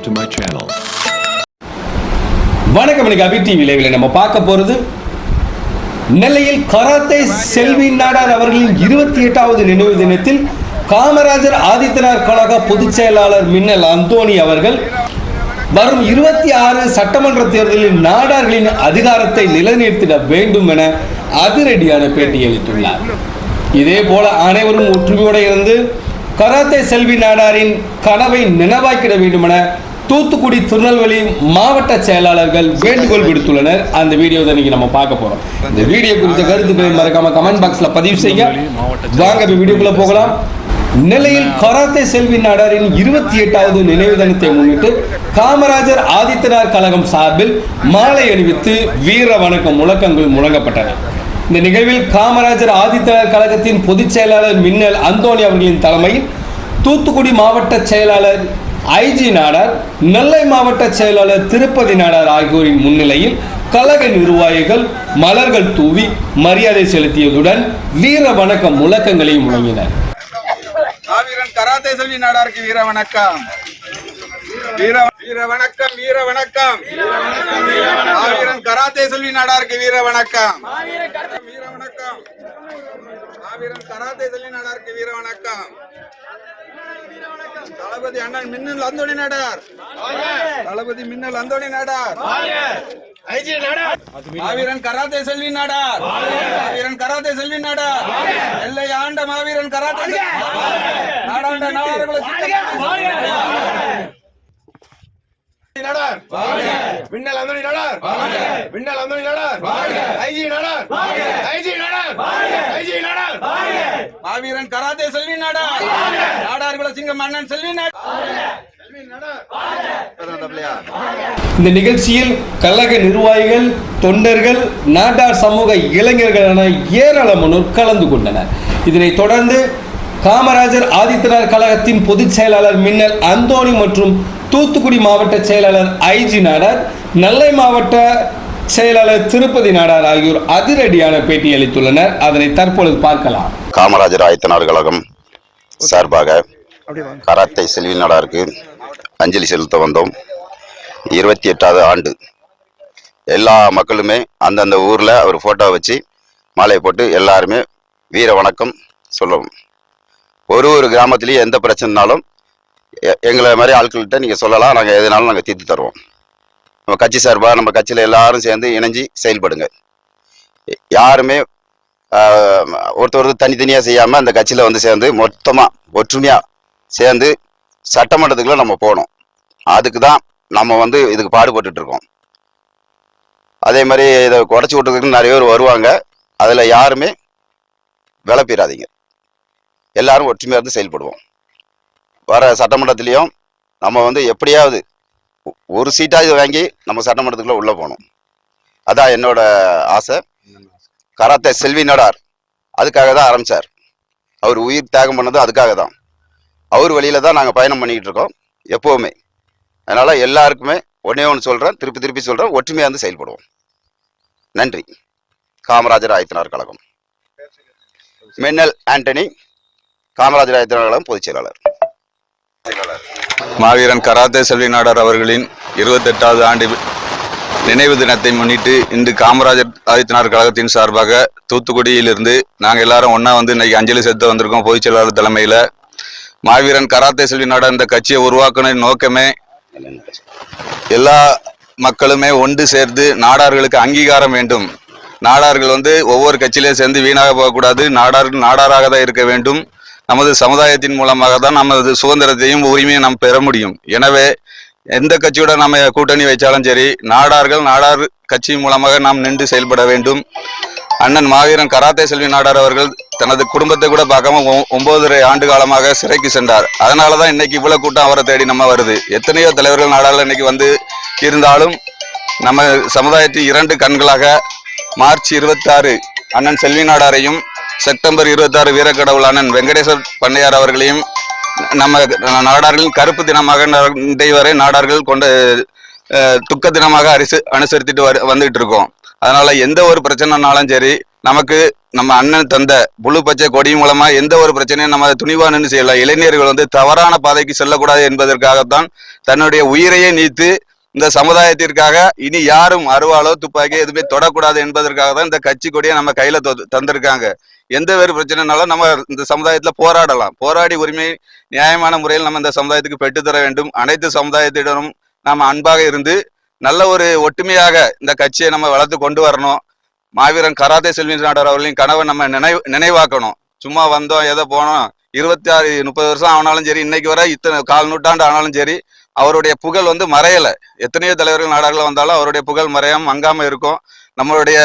subscribe to my channel. வணக்கம் எனக்கு அபி TV லைவில் நம்ம பார்க்க போகிறது நெல்லையில் கராத்தே செல்வி நாடார் அவர்களின் இருபத்தி எட்டாவது நினைவு தினத்தில் காமராஜர் ஆதித்தனார் கழக பொதுச் செயலாளர் மின்னல் அந்தோணி அவர்கள் வரும் இருபத்தி ஆறு சட்டமன்ற தேர்தலில் நாடார்களின் அதிகாரத்தை நிலைநிறுத்திட வேண்டும் என அதிரடியான பேட்டியளித்துள்ளார் இதே போல அனைவரும் ஒற்றுமையோடு இருந்து கராத்தே செல்வி நாடாரின் கனவை நினைவாக்கிட வேண்டும் என தூத்துக்குடி திருநெல்வேலி மாவட்ட செயலாளர்கள் வேண்டுகோள் விடுத்துள்ளனர். அந்த வீடியோ தான் இன்னைக்கு நம்ம பார்க்க போறோம். இந்த வீடியோ குறித்த கருத்துக்களை மறக்காம கமெண்ட் பாக்ஸ்ல பதிவு செய்யுங்க வாங்க வீடியோக்குள்ள போகலாம். நெல்லையில் கராத்தே செல்வி நாடாரின் இருபத்தி எட்டாவது நினைவு தினத்தை முன்னிட்டு காமராஜர் ஆதித்தனார் கழகம் சார்பில் மாலை அணிவித்து வீர வணக்கம் முழக்கங்கள் முழங்கப்பட்டன. இந்த நிகழ்வில் காமராஜர் ஆதித்தனார் கழகத்தின் பொதுச் செயலாளர் மின்னல் அந்தோணி அவர்களின் தலைமையில் தூத்துக்குடி மாவட்ட செயலாளர் ஐஜி நாடார் நெல்லை மாவட்ட செயலாளர் திருப்பதி நாடார் ஆகியோரின் முன்னிலையில் கழக நிர்வாகிகள் மலர்கள் தூவி மரியாதை செலுத்தியதுடன் வீர வணக்க முழக்கங்களையும் முழங்கினர். கராத்தே செல்வி நாடாருக்கு வீர வணக்கம். வீர வீர வணக்கம் வீர வணக்கம். மாவீரன் கராத்தே செல்வி நாடாருக்கு வீர வணக்கம். வீர வணக்கம். மாவீரன் கராத்தே செல்வி நாடாருக்கு வீர வணக்கம். தளபதி அண்ணன் மின்னல் அந்தோணி நாடார். தளபதி மின்னல் அந்தோணி நாடார். மாவீரன் கராத்தே செல்வி நாடார். மாவீரன் கராத்தே செல்வி நாடார். எல்லை ஆண்ட மாவீரன் கராத்தே நாடாண்ட நாடார். விண்ணல் அந்தோணி நாடார். விண்ணல் அந்தோணி நாடார். ஐஜி நாடார். ஐஜி மாவீரன் கராத்தே செல்வி நாடார் குலசிங்க மன்னன் செல்வி இந்த நிகழ்ச்சியில் கழக நிர்வாகிகள் தொண்டர்கள் நாட்டார் சமூக இளைஞர்கள் என ஏராளமானோர் கலந்து கொண்டனர். இதனைத் தொடர்ந்து காமராஜர் ஆதித்தனார் கழகத்தின் பொதுச் செயலாளர் மின்னல் அந்தோணி மற்றும் தூத்துக்குடி மாவட்ட செயலாளர் ஐஜி நாடார் நெல்லை மாவட்ட செயலாளர் திருப்பதி நாடார் ஆகியோர் அதிரடியான பேட்டி அளித்துள்ளனர். அதனை தற்பொழுது பார்க்கலாம். காமராஜர் ஆயத்தனார் கழகம் சார்பாக கராத்தை செல்வி நாடாருக்கு அஞ்சலி செலுத்த வந்தோம். இருபத்தி எட்டாவது ஆண்டு. எல்லா மக்களுமே அந்தந்த ஊரில் அவர் ஃபோட்டோ வச்சு மாலையை போட்டு எல்லாருமே வீர வணக்கம் சொல்லவும். ஒரு ஒரு கிராமத்துலேயும் எந்த பிரச்சனைனாலும் எங்களை மாதிரி ஆட்கள்கிட்ட நீங்கள் சொல்லலாம் நாங்கள் எதுனாலும் நாங்கள் தீர்த்து தருவோம். நம்ம கட்சி சார்பாக நம்ம கட்சியில் எல்லாரும் சேர்ந்து இணைஞ்சு செயல்படுங்க. யாருமே ஒருத்தர் தனித்தனியாக செய்யாமல் அந்த கட்சியில் வந்து சேர்ந்து மொத்தமாக ஒற்றுமையாக சேர்ந்து சட்டமன்றத்துக்குள்ள நம்ம போகணும். அதுக்கு தான் நம்ம வந்து இதுக்கு பாடுபட்டு இருக்கோம் அதே மாதிரி இதை குறைச்சி விட்டுறதுக்கு நிறைய பேர் வருவாங்க. அதில் யாருமே விளப்பிடாதீங்க எல்லாரும் ஒற்றுமையாக இருந்து செயல்படுவோம். வர சட்டமன்றத்துலேயும் நம்ம வந்து எப்படியாவது ஒரு சீட்டாவது வாங்கி நம்ம சட்டமன்றத்துக்குள்ள உள்ளே போகணும். அதான் என்னோட ஆசை. கராத்தே செல்வி நடார் அதுக்காக தான் ஆரம்பிச்சார். அவர் உயிர் தியாகம் பண்ணது அதுக்காக தான். அவர் வழியில தான் நாங்கள் பயணம் பண்ணிக்கிட்டு இருக்கோம் எப்போவுமே. அதனால எல்லாருக்குமே ஒன்னே ஒன்று சொல்கிறேன் திருப்பி திருப்பி சொல்கிறேன் ஒற்றுமையாக வந்து செயல்படுவோம். நன்றி. காமராஜர் ஆயத்தினார் கழகம். மின்னல் ஆண்டனி காமராஜர் ஆயத்தினார் கழகம் பொதுச் செயலாளர். மாவீரன் கராத்தே செல்வி நாடார் அவர்களின் இருபத்தெட்டாவது ஆண்டு நினைவு தினத்தை முன்னிட்டு இன்று காமராஜர் ஆதித்தனார் கழகத்தின் சார்பாக தூத்துக்குடியிலிருந்து நாங்கள் எல்லாரும் ஒன்றா வந்து இன்னைக்கு அஞ்சலி செலுத்த வந்திருக்கோம் பொதுச் செயலாளர் தலைமையில். மாவீரன் கராத்தே செல்வி நாடார் இந்த கட்சியை உருவாக்குன நோக்கமே எல்லா மக்களுமே ஒன்று சேர்ந்து நாடார்களுக்கு அங்கீகாரம் வேண்டும். நாடார்கள் வந்து ஒவ்வொரு கட்சியிலே சேர்ந்து வீணாக போகக்கூடாது. நாடார் நாடாராக தான் இருக்க வேண்டும். நமது சமுதாயத்தின் மூலமாக தான் நமது சுதந்திரத்தையும் உரிமையும் நாம் பெற முடியும். எனவே எந்த கட்சியோட நம்ம கூட்டணி வைச்சாலும் சரி நாடார்கள் நாடார் கட்சி மூலமாக நாம் நின்று செயல்பட வேண்டும். அண்ணன் மாவீரன் கராத்தே செல்வி நாடார் அவர்கள் தனது குடும்பத்தை கூட பார்க்காம ஒ- ஒன்பதரை ஆண்டு காலமாக சிறைக்கு சென்றார். அதனால தான் இன்னைக்கு இவ்வளோ கூட்டம் அவரை தேடி நம்ம வருது. எத்தனையோ தலைவர்கள் நாடார்கள் இன்னைக்கு வந்து இருந்தாலும் நம்ம சமுதாயத்தின் இரண்டு கண்களாக மார்ச் இருபத்தாறு அண்ணன் செல்வி நாடாரையும் செப்டம்பர் இருபத்தாறு வீரக்கடவுள் அண்ணன் வெங்கடேஸ்வர் பண்ணையார் அவர்களையும் நம்ம நாடார்களின் கருப்பு தினமாக இன்றைய வரை நாடார்கள் கொண்ட துக்க தினமாக அரிசு அனுசரித்துட்டு வரு வந்துட்டு இருக்கோம் அதனால எந்த ஒரு பிரச்சனைனாலும் சரி நமக்கு நம்ம அண்ணன் தந்த புழு பச்சை கொடி மூலமா எந்த ஒரு பிரச்சனையும் நம்ம துணிவா நின்று செய்யலாம் இளைஞர்கள் வந்து தவறான பாதைக்கு செல்லக்கூடாது என்பதற்காகத்தான் தன்னுடைய உயிரையே நீத்து இந்த சமுதாயத்திற்காக இனி யாரும் அருவாளோ துப்பாக்கி எதுவுமே தொடக்கூடாது என்பதற்காக தான் இந்த கட்சி கொடியை நம்ம கையில தந்திருக்காங்க. எந்த வேறு பிரச்சனைனாலும் நம்ம இந்த சமுதாயத்துல போராடலாம். போராடி உரிமை நியாயமான முறையில் நம்ம இந்த சமுதாயத்துக்கு பெற்றுத்தர வேண்டும். அனைத்து சமுதாயத்திடமும் நாம் அன்பாக இருந்து நல்ல ஒரு ஒற்றுமையாக இந்த கட்சியை நம்ம வளர்த்து கொண்டு வரணும். மாவீரன் கராத்தே செல்வி நாடார் அவர்களின் கனவை நம்ம நினைவு நினைவாக்கணும். சும்மா வந்தோம் எதை போனோம் இருபத்தி ஆறு முப்பது வருஷம் ஆனாலும் சரி இன்னைக்கு வர இத்தனை கால் நூற்றாண்டு ஆனாலும் சரி அவருடைய புகழ் வந்து மறையல. எத்தனையோ தலைவர்கள் நாடார்கள் வந்தாலும் அவருடைய புகழ் மறையாம மங்காம இருக்கும். நம்மளுடைய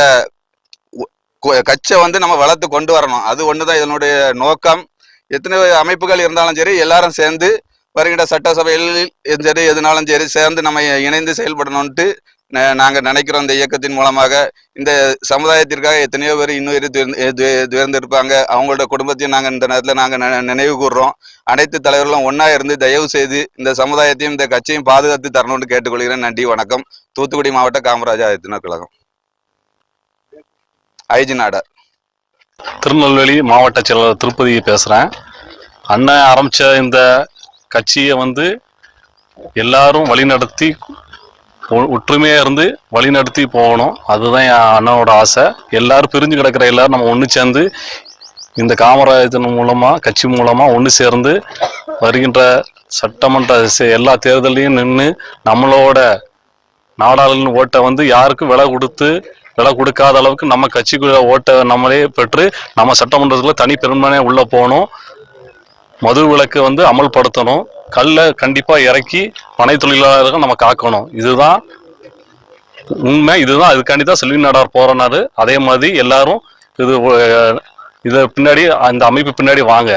கட்சியை வந்து நம்ம வளர்த்து கொண்டு வரணும். அது ஒண்ணுதான். இதனுடைய நோக்கம். எத்தனை அமைப்புகள் இருந்தாலும் சரி எல்லாரும் சேர்ந்து வருகின்ற சட்டசபையில் சரி எதுனாலும் சரி சேர்ந்து நம்ம இணைந்து செயல்படணும்ட்டு ந- நினைக்கிறோம் இந்த இயக்கத்தின் மூலமாக இந்த சமுதாயத்திற்காக எத்தனையோ பேர் இன்னும் துயர்ந்திருப்பாங்க அவங்களோட குடும்பத்தையும் நாங்கள் இந்த நேரத்தில் நாங்கள் நினைவு கூறுறோம் அனைத்து தலைவர்களும் ஒன்றா இருந்து தயவு செய்து இந்த சமுதாயத்தையும் இந்த கட்சியும் பாதுகாத்து தரணும்னு கேட்டுக்கொள்கிறேன். நன்றி வணக்கம். தூத்துக்குடி மாவட்ட காமராஜர் ஆதித்தனர் கழகம் ஐஜி திருநெல்வேலி மாவட்ட செயலாளர் திருப்பதி பேசுகிறேன் அண்ணன் ஆரம்பித்த இந்த கட்சியை வந்து எல்லாரும் வழிநடத்தி ஒ- ஒற்றுமையா இருந்து வழிநடத்தி போகணும். அதுதான் என் அண்ணனோட ஆசை. எல்லாரும் பிரிஞ்சு கிடக்கிற எல்லாரும் நம்ம ஒன்று சேர்ந்து இந்த காமராஜன் மூலமா கட்சி மூலமா ஒன்று சேர்ந்து வருகின்ற சட்டமன்ற எல்லா தேர்தலையும் நின்று நம்மளோட நாடாளுமன்ற ஓட்டை வந்து யாருக்கும் விலை கொடுத்து விலை கொடுக்காத அளவுக்கு நம்ம கட்சிக்குள்ள ஓட்டை நம்மளே பெற்று நம்ம சட்டமன்றத்துக்குள்ள தனி பெரும்பான்மையா உள்ளே போகணும். மது விலக்கு வந்து அமல்படுத்தணும். கல்லை கண்டிப்பாக இறக்கி பனை தொழிலாளர்கள் நம்ம காக்கணும். இதுதான் உண்மை. இதுதான் அதுக்காண்டி தான் செல்வி நாடார் போறனாரு அதே மாதிரி எல்லாரும் இது இதை பின்னாடி அந்த அமைப்பு பின்னாடி வாங்க.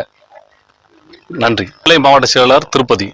நன்றி. மாவட்ட செயலாளர் திருப்பதி.